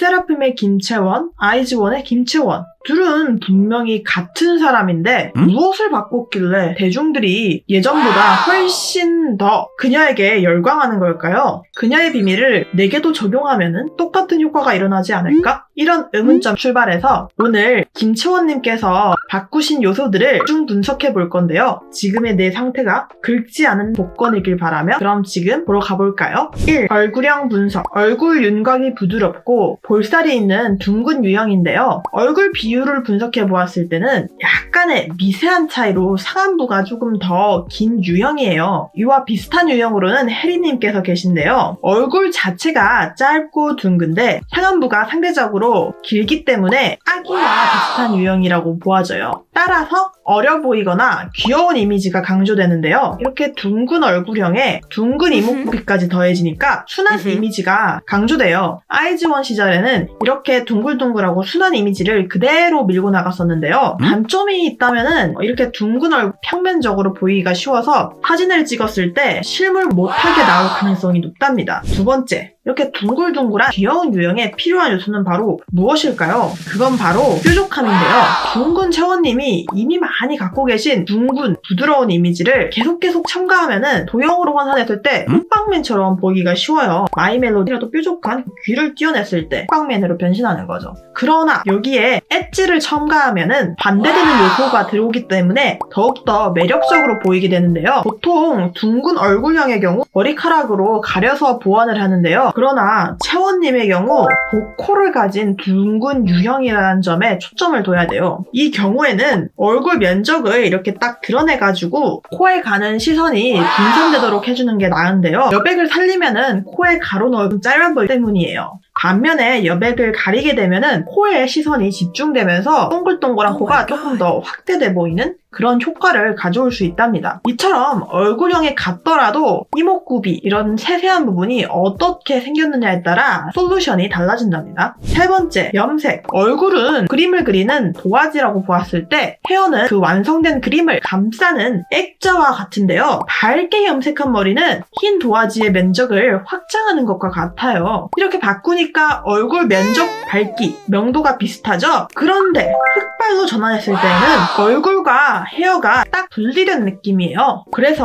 르세라핌의 김채원, 아이즈원의 김채원. 둘은 분명히 같은 사람인데 음? 무엇을 바꿨길래 대중들이 예전보다 훨씬 더 그녀에게 열광하는 걸까요? 그녀의 비밀을 내게도 적용하면 똑같은 효과가 일어나지 않을까? 이런 의문점 출발해서 오늘 김채원님께서 바꾸신 요소들을 쭉 분석해 볼 건데요. 지금의 내 상태가 긁지 않은 복권이길 바라며 그럼 지금 보러 가볼까요? 1. 얼굴형 분석. 얼굴 윤곽이 부드럽고 볼살이 있는 둥근 유형인데요. 얼굴 비율을 분석해 보았을 때는 약간의 미세한 차이로 상안부가 조금 더 긴 유형이에요. 이와 비슷한 유형으로는 혜리님께서 계신데요. 얼굴 자체가 짧고 둥근데 상안부가 상대적으로 길기 때문에 아기와 비슷한 유형이라고 보아져요. 따라서 어려 보이거나 귀여운 이미지가 강조되는데요. 이렇게 둥근 얼굴형에 둥근 이목구비까지 더해지니까 순한. 이미지가 강조돼요. 아이즈원 시절에는 이렇게 둥글둥글하고 순한 이미지를 그대로 밀고 나갔었는데요. 음? 단점이 있다면은 이렇게 둥근 얼굴 평면적으로 보이기가 쉬워서 사진을 찍었을 때 실물 못하게 나올 가능성이 높답니다. 두 번째, 이렇게 둥글둥글한 귀여운 유형에 필요한 요소는 바로 무엇일까요? 그건 바로 뾰족함인데요. 둥근 채원님이 이미 많이 갖고 계신 둥근, 부드러운 이미지를 계속 계속 첨가하면은 도형으로 환산했을 때 음? 흑방맨처럼 보기가 쉬워요. 마이멜로디라도 뾰족한 귀를 띄어냈을 때 흑방맨으로 변신하는 거죠. 그러나 여기에 엣지를 첨가하면은 반대되는 요소가 들어오기 때문에 더욱더 매력적으로 보이게 되는데요. 보통 둥근 얼굴형의 경우 머리카락으로 가려서 보완을 하는데요. 그러나 채원님의 경우 보코를 가진 둥근 유형이라는 점에 초점을 둬야 돼요. 이 경우에는 얼굴 면적을 이렇게 딱 드러내가지고 코에 가는 시선이 분산되도록 해주는 게 나은데요. 여백을 살리면은 코에 가로넣으면 짧아 보이기 때문이에요. 반면에 여백을 가리게 되면은 코에 시선이 집중되면서 동글동글한 코가 조금 더 확대돼 보이는 그런 효과를 가져올 수 있답니다. 이처럼 얼굴형이 같더라도 이목구비 이런 세세한 부분이 어떻게 생겼느냐에 따라 솔루션이 달라진답니다. 세 번째, 염색. 얼굴은 그림을 그리는 도화지라고 보았을 때 헤어는 그 완성된 그림을 감싸는 액자와 같은데요. 밝게 염색한 머리는 흰 도화지의 면적을 확장하는 것과 같아요. 이렇게 바꾸니까 얼굴 면적 밝기, 명도가 비슷하죠? 그런데 흑 발로 전환했을 때는 얼굴과 헤어가 딱 분리된 느낌이에요. 그래서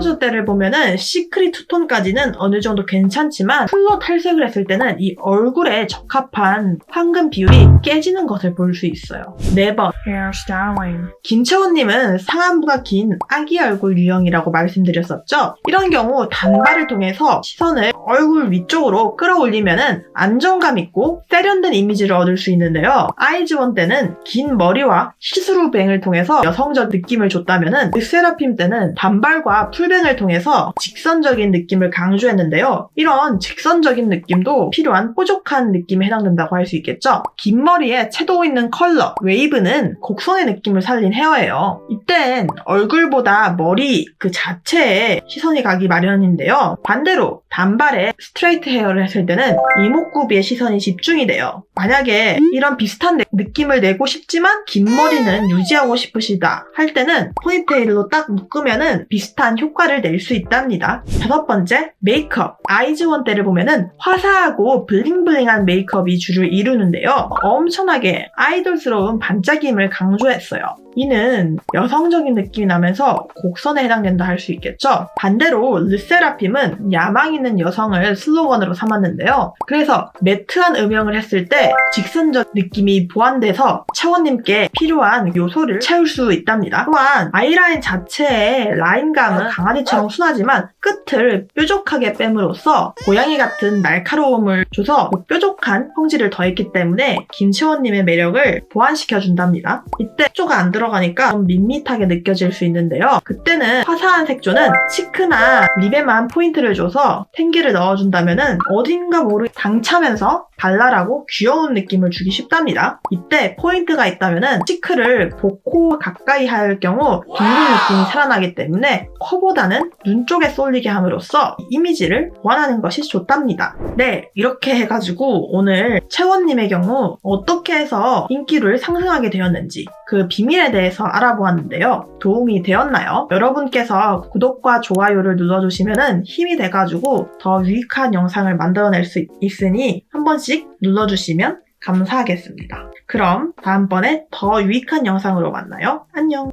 순서 때를 보면은 시크릿 투톤까지는 어느 정도 괜찮지만 풀로 탈색을 했을 때는 이 얼굴에 적합한 황금 비율이 깨지는 것을 볼 수 있어요. 네 번. 김채원님은 상안부가 긴 아기 얼굴 유형이라고 말씀드렸었죠? 이런 경우 단발을 통해서 시선을 얼굴 위쪽으로 끌어올리면은 안정감 있고 세련된 이미지를 얻을 수 있는데요. 아이즈원 때는 긴 머리와 시스루뱅을 통해서 여성적 느낌을 줬다면은 르세라핌 때는 단발과 풀뱅을 통해서 직선적인 느낌을 강조했는데요. 이런 직선적인 느낌도 필요한 뾰족한 느낌에 해당된다고 할 수 있겠죠. 긴 머리에 채도 있는 컬러, 웨이브는 곡선의 느낌을 살린 헤어예요. 이땐 얼굴보다 머리 그 자체에 시선이 가기 마련인데요. 반대로 단발에 스트레이트 헤어를 했을 때는 이목구비에 시선이 집중이 돼요. 만약에 이런 비슷한 느- 느낌을 내고 싶지만 긴 머리는 유지하고 싶으시다 할 때는 포니테일로 딱 묶으면은 비슷한 효과를 낼 수 있답니다. 다섯 번째, 메이크업. 아이즈원 때를 보면은 화사하고 블링블링한 메이크업이 주를 이루는데요. 엄청나게 아이돌스러운 반짝임을 강조했어요. 이는 여성 적인 느낌이 나면서 곡선에 해당된다 할 수 있겠죠. 반대로 르세라핌은 야망 있는 여성을 슬로건으로 삼았는데요. 그래서 매트한 음영을 했을 때 직선적 느낌이 보완돼서 채원님께 필요한 요소를 채울 수 있답니다. 또한 아이라인 자체의 라인감은 강아지처럼 순하지만 끝을 뾰족하게 뺨으로써 고양이 같은 날카로움을 줘서 그 뾰족한 성질을 더했기 때문에 김채원님의 매력을 보완시켜준답니다. 이때 색조가 안 들어가니까 좀 밋밋 하게 느껴질 수 있는데요. 그때는 화사한 색조는 치크나 립에만 포인트를 줘서 생기를 넣어준다면은 어딘가 모르게 당차면서 발랄하고 귀여운 느낌을 주기 쉽답니다. 이때 포인트가 있다면은 치크를 복코 가까이 할 경우 둥근 느낌이 살아나기 때문에 코보다는 눈 쪽에 쏠리게 함으로써 이미지를 보완하는 것이 좋답니다. 네, 이렇게 해가지고 오늘 채원님의 경우 어떻게 해서 인기를 상승하게 되었는지 그 비밀에 대해서 알아보았는데요. 도움이 되었나요? 여러분께서 구독과 좋아요를 눌러주시면 힘이 돼가지고 더 유익한 영상을 만들어낼 수 있- 있으니 한 번씩 눌러주시면 감사하겠습니다. 그럼 다음번에 더 유익한 영상으로 만나요. 안녕!